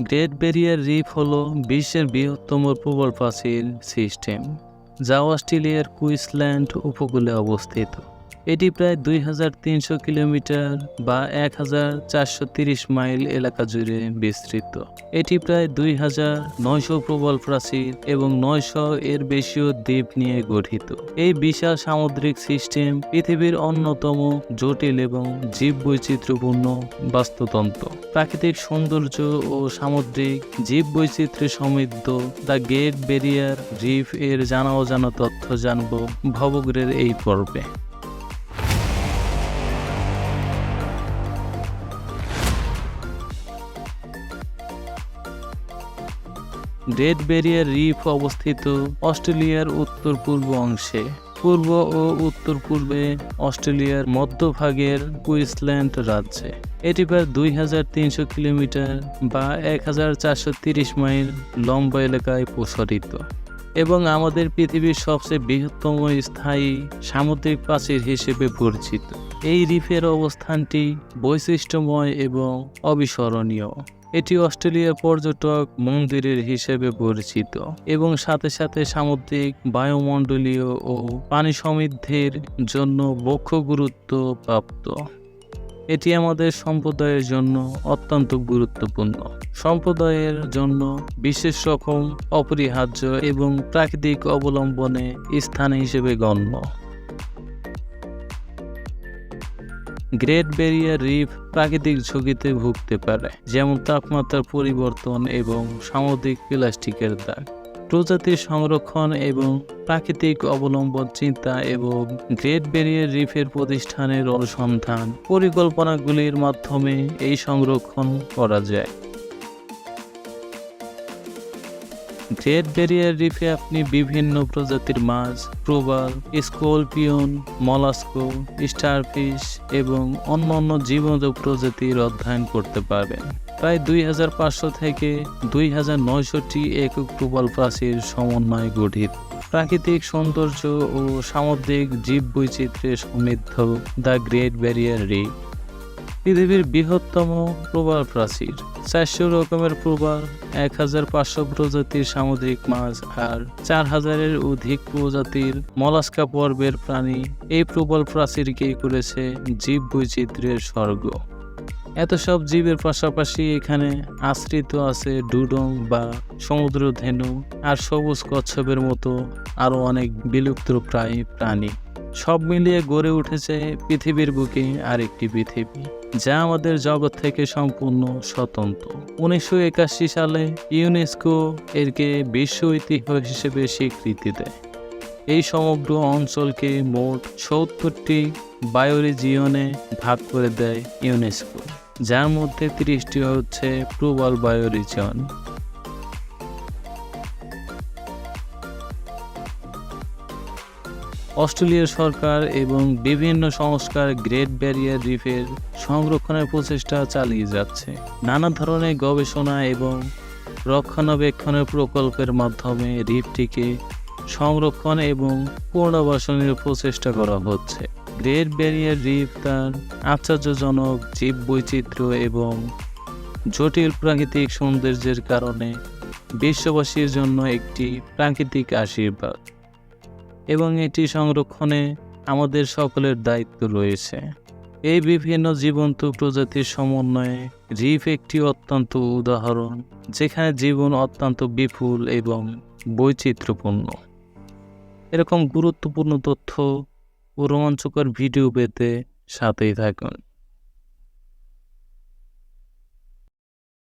Great barrier reef হল বিশ্বের বৃহত্তম প্রবল প্রাচীর সিস্টেম যা অস্ট্রেলিয়ার কুইন্সল্যান্ড উপকূলে অবস্থিত। এটি প্রায় দুই হাজার তিনশো কিলোমিটার বা এক হাজার চারশো তিরিশ মাইল এলাকা জুড়ে বিস্তৃত। এটি প্রায় দুই হাজার নয়শো প্রবল প্রাচীর এবং নয়শো এর বেশিও দ্বীপ নিয়ে গঠিত। এই বিশাল সামুদ্রিক সিস্টেম পৃথিবীর অন্যতম জটিল এবং জীব বৈচিত্র্যপূর্ণ বাস্তুতন্ত্র। প্রাকৃতিক সৌন্দর্য ও সামুদ্রিক জীব বৈচিত্র্যে সমৃদ্ধ দ্য গেট বেরিয়ার রিফ এর জানা অজানা তথ্য জানব ভবগ্রের এই পর্বে। গ্রেট ব্যারিয়ার রিফ অবস্থিত অস্ট্রেলিয়ার উত্তর পূর্ব অংশে। পূর্ব ও উত্তর পূর্বে অস্ট্রেলিয়ার মধ্যভাগের কুইন্সল্যান্ড রাজ্যে। এটি প্রায় দুই হাজার তিনশো কিলোমিটার বা এক হাজার চারশো তিরিশ মাইল লম্বা এলাকায় প্রসারিত। এবং আমাদের পৃথিবীর সবচেয়ে বৃহত্তম স্থায়ী সামুদ্রিক প্রাচীর হিসেবে পরিচিত। এই রিফের অবস্থানটি বৈশিষ্ট্যময় এবং অবিস্মরণীয়। এটি অস্ট্রেলিয়ার পর্যটক মন্দিরের হিসেবে পরিচিত এবং সাথে সাথে সামুদ্রিক, বায়ুমণ্ডলীয় ও পানি সমৃদ্ধির জন্য বক্ষ গুরুত্ব প্রাপ্ত এটি আমাদের সম্প্রদায়ের জন্য অত্যন্ত গুরুত্বপূর্ণ। সম্প্রদায়ের জন্য বিশেষ রকম অপরিহার্য এবং প্রাকৃতিক অবলম্বনে স্থান হিসেবে গণ্য। গ্রেট ব্যারিয়ার রিফ প্রাকৃতিক ঝুঁকিতে ভুগতে পারে, যেমন তাপমাত্রার পরিবর্তন এবং সামুদ্রিক প্লাস্টিকের দাগ। প্রজাতির সংরক্ষণ এবং প্রাকৃতিক অবলম্বন চিন্তা এবং গ্রেট ব্যারিয়ার রিফের প্রতিষ্ঠানের অনুসন্ধান পরিকল্পনাগুলির মাধ্যমে এই সংরক্ষণ করা যায়। গ্রেট ব্যারিয়ার রিফে আপনি বিভিন্ন প্রজাতির মাছ, প্রবাল স্কলপিয়ন মলাস্কো, স্টারফিশ এবং অন্যান্য জীবন্ত প্রজাতির অধ্যয়ন করতে পারবেন। প্রায় দুই হাজার পাঁচশো থেকে দুই হাজার নয়শোটি একক প্রবাল প্রাচীর সমন্বয়ে গঠিত। প্রাকৃতিক সৌন্দর্য ও সামুদ্রিক জীব বৈচিত্র্যে সমৃদ্ধ দ্য গ্রেট ব্যারিয়ার রিফ। পৃথিবীর বৃহত্তম প্রবাল প্রাচীর। চারশো রকমের প্রবাল এক হাজার পাঁচশো প্রজাতির সামুদ্রিক মাছ আর চার হাজারের অধিক প্রজাতির মলাস্কা পর্বের প্রাণী। এই প্রবল প্রাচীরকেই করেছে জীব বৈচিত্র্যের স্বর্গ। এত সব জীবের পাশাপাশি এখানে আশ্রিত আছে ডুডং বা সমুদ্র ধেনু আর সবুজ কচ্ছপের মতো আরও অনেক বিলুপ্ত প্রায় প্রাণী। সব মিলিয়ে গড়ে উঠেছে পৃথিবীর বুকে আরেকটি পৃথিবী, যা আমাদের জগৎ থেকে সম্পূর্ণ স্বতন্ত্র। উনিশশো একাশি সালে ইউনেস্কো এরকে বিশ্ব ঐতিহ্য হিসেবে স্বীকৃতি দেয়। এই সমগ্র অঞ্চলকে মোট সত্তরটি বায়োরিজিয়নে ভাগ করে দেয় ইউনেস্কো, যার মধ্যে তিরিশটি হচ্ছে প্রবল বায়োরিজিয়ন। অস্ট্রেলিয়ার সরকার এবং বিভিন্ন সংস্কার গ্রেট ব্যারিয়ার রিফের সংরক্ষণের প্রচেষ্টা চালিয়ে যাচ্ছে। নানা ধরনের গবেষণা এবং রক্ষণাবেক্ষণের প্রকল্পের মাধ্যমে রিফটিকে সংরক্ষণ এবং পুনর্বাসনের প্রচেষ্টা করা হচ্ছে। গ্রেট ব্যারিয়ার রিফ তার আশ্চর্যজনক জীব বৈচিত্র্য এবং জটিল প্রাকৃতিক সৌন্দর্যের কারণে বিশ্ববাসীর জন্য একটি প্রাকৃতিক আশীর্বাদ। এবং এটি সংরক্ষণে আমাদের সকলের দায়িত্ব রয়েছে। এই বিভিন্ন জীবন্ত প্রজাতির সমন্বয়ে রিফ একটি অত্যন্ত উদাহরণ, যেখানে জীবন অত্যন্ত বিপুল এবং বৈচিত্র্যপূর্ণ। এরকম গুরুত্বপূর্ণ তথ্য ও রোমাঞ্চকর ভিডিও পেতে সাথেই থাকুন।